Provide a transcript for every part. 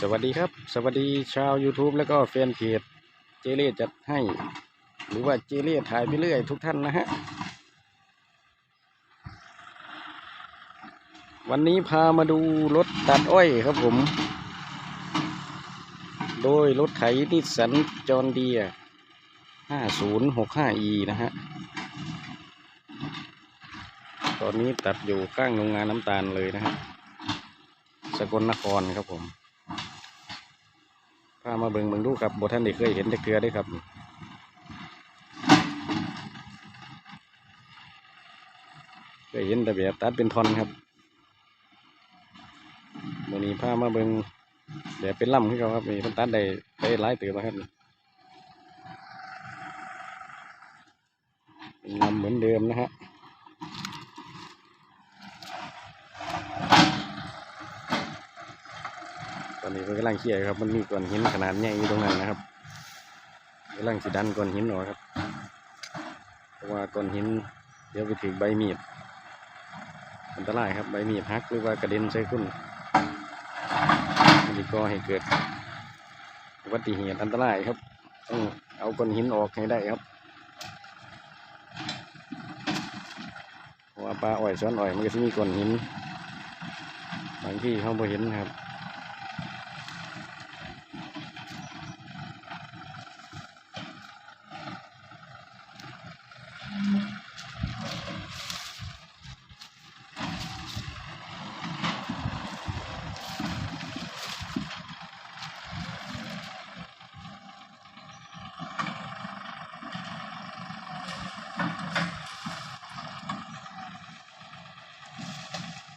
สวัสดีครับ สวัสดีชาว YouTube แล้วก็แฟนเพจเจเล่จัดให้ หรือว่าเจเล่ถ่ายไปเรื่อยทุกท่านนะฮะ วันนี้พามาดูรถตัดอ้อยครับผม โดยรถไถนิสสันจอนเดีย 5065e นะฮะ ตอนนี้ตัดอยู่ข้างโรงงานน้ำตาลเลยนะฮะสกลนครครับผม พามาเบิงเบิงดูครับบท่านได้เคยเห็นแต่เกลือได้ครับเคยเห็นแต่แบบตัดเป็นท่อนครับวันนี้พามาเบิงแบบเป็นลำขึ้นเขาครับนี่เพิ่นตัดได้ได้หลายติบแล้วครับนี่เป็นลำเหมือนเดิมนะฮะ ตอ นี้เพิ่นกำลังเคลียร์อยู่ครับ มันมีก้อนหินขนาดใหญ่อยู่ตรงนั้นนะครับกำลังสิดันก้อนหินออกครับ เพราะว่าก้อนหินเดี๋ยวไปถึงใบมีดอันตรายครับใบมีดหักหรือว่ากระเด็นใส่คุณมันจะก่อให้เกิดอุบัติเหตุอันตรายครับต้องเอาก้อนหินออกให้ได้ครับเพราะว่าปลาอ้อยซ้อนอ้อยมันก็จะมีก้อนหินบางที่เขาบ่เห็นนะครับ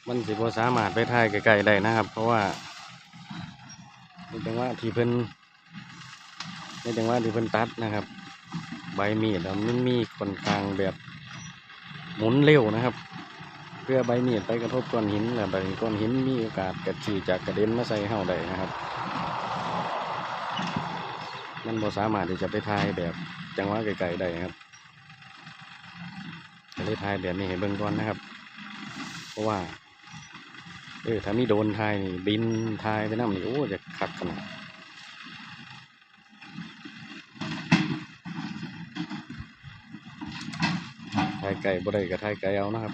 มันสิบ่สามารถไปถ่ายไกลๆได้นะครับ เพราะว่าในจังหวะที่เพิ่นในจังหวะที่เพิ่นตัดนะครับ ใบมีดมันมีคนข้างแบบหมุนเร็วนะครับ เพื่อใบมีดไปกระทบก้อนหินแล้วใบก้อนหินมีโอกาสกระชีจากกระเด็นมาใส่เฮาได้นะครับ มันบ่สามารถที่จะไปถ่ายแบบจังหวะไกลๆได้ครับก็เลยถ่ายแบบนี้ให้เบิ่งก่อนนะครับ เพราะว่า เออถ้ามีโดนทายนี่บินทายไปน้ำนี่โอ้จะขัดขนาดทายไก่บ่ได้กับทายไก่เอานะครับ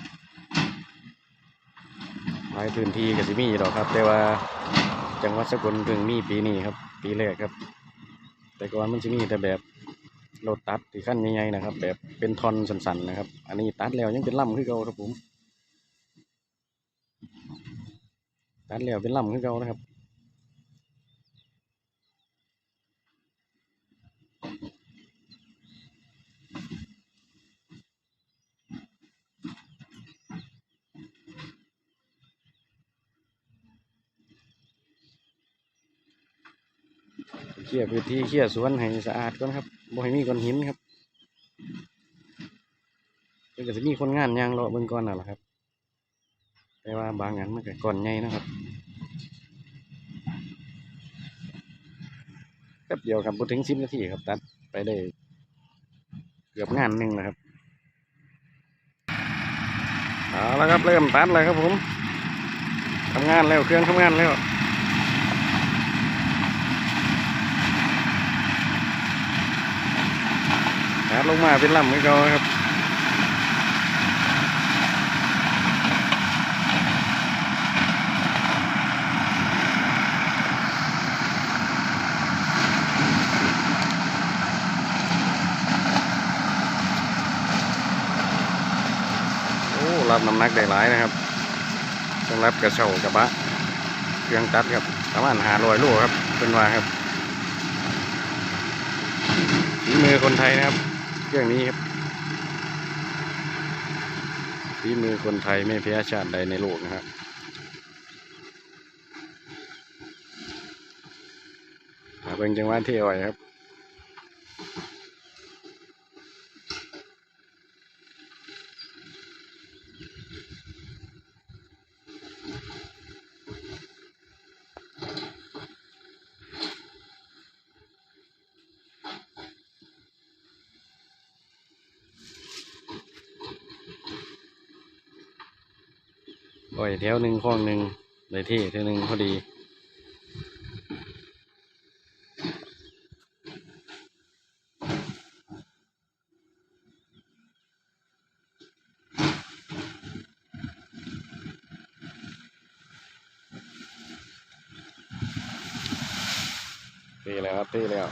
ทายพื้นที่ก็สิมีดอกครับ แต่ว่าจังหวัดสกลเพิ่งมีปีนี้ครับ ปีแรกครับ แต่ก่อนมันจะมีแต่แบบรถตัดที่ขั้นใหญ่ๆนะครับ แบบเป็นทอนสันๆนะครับ อันนี้ตัดแล้วยังเป็นลำคือเก่าครับผม ตัดแล้วเป็นลำคือเก่านะครับเคลียร์พื้นที่เคลียร์สวนให้สะอาดก่อนครับบ่ให้มีก้อนหินครับเดี๋ยวก็จะมีคนงานยางรอเบิ่งก่อนน่ะแหละครับ แต่ว่าบางอันมันก็ก้อนใหญ่นะครับแป๊บเดียวครับบ่ถึงสิบนาทีครับตัดไปได้เกือบงานหนึ่งแล้วครับเอาละครับเริ่มตัดเลยครับผมทำงานแล้วเครื่องทำงานแล้วตัดลงมาเป็นลำให้เขาครับ โอ้รับ น้ำหนักได้หลายนะครับสำหรับกระเช้ากระบะเครื่องตัดครับประมาณหารอยโลครับเป็นว่าครับฝีมือคนไทยนะครับ เครื่องนี้ครับฝีมือคนไทยไม่แพ้ชาติใดในโลกนะครับเป็นจังหวะที่อ่อยครับ ก้อยแถวหนึ่งข้องหนึ่งในที่ที่หนึ่งพอดี ตีแล้วครับตีแล้ว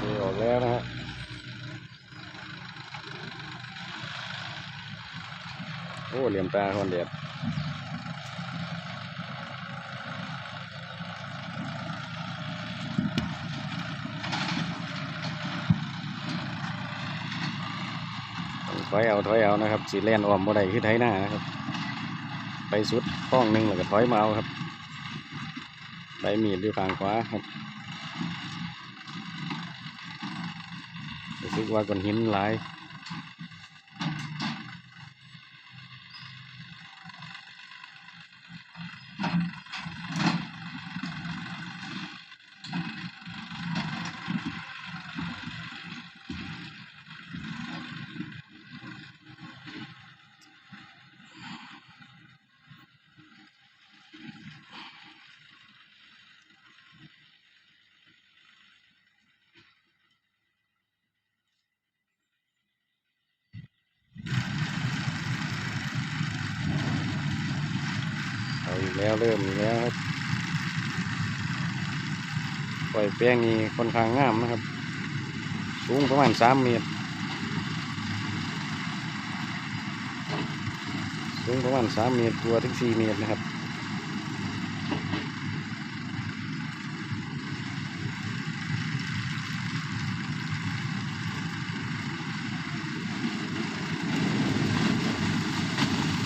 ตีออกแล้วนะฮะ อ้เหลี่ยมตาคนเดียดถอยเอาถอยเอานะครับสีแลนออมบ่ได้คือไทยหน้านะครับ ไปสุดป้องหนึ่งแล้วก็ถอยมาเอาครับใบมีดอยู่ข้างขวาครับรู้สึกว่าก้อนหินหลาย เอาอีกแล้วเริ่มอีกแล้วครับปล่อยแป้งนี่ค่อนข้างงามนะครับ สูงประมาณสามเมตร สูงประมาณสามเมตรตัวถึงสี่เมตรนะครับ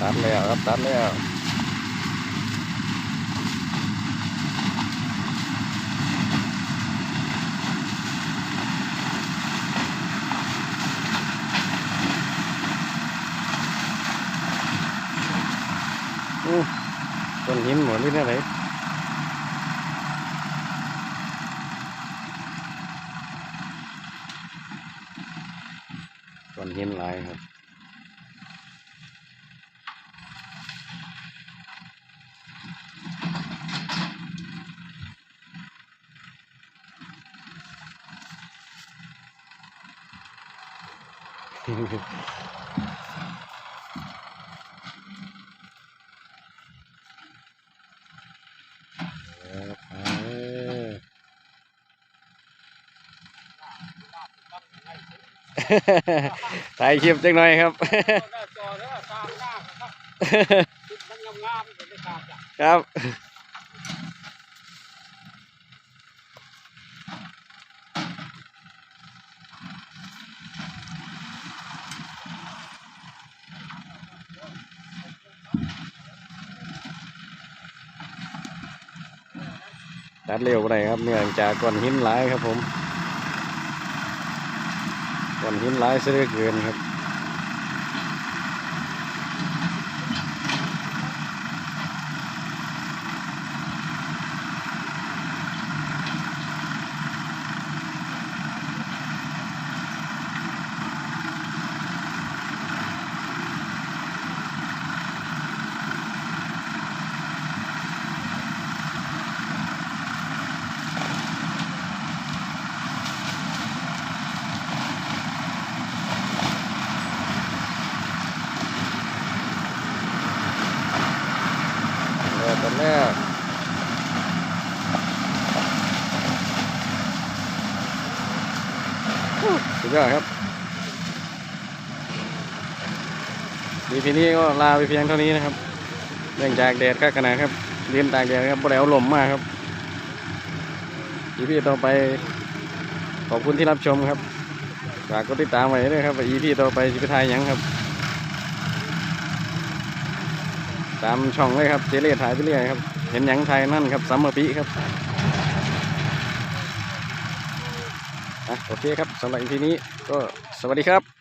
ตัดแล้วครับตัดแล้ว อู้ต้น หินหมดนี่ได้ไหนต้นหินหลายครับ เออ ถ่ายคลิปจังหน่อยครับครับคิดมันงามๆเป็นได้ตามจ้ะครับตัดเร็วไปไหนครับเนื่องจากก้อนหินหลายครับผม อนหินหลายเสียเหลือเกินครับ สุดยอดครับดีพีนี้ก็ลาไปเพียงเท่านี้นะครับเนื่องจากแดดก็ขนาดครับเรียนตากแดดครับบ่ได้เอาลมมากครับอีพีต่อไปขอบคุณที่รับชมครับฝากกดติดตามไว้ด้วยครับอีพีต่อไปสิไปทายยังครับ ตามช่องเลยครับเจเล่ถ่ายไปเรื่อยครับ เห็นยังไทยนั่นครับซัมเมอร์ปีครับ อะโอเคครับสำหรับอีพีนี้ก็สวัสดีครับ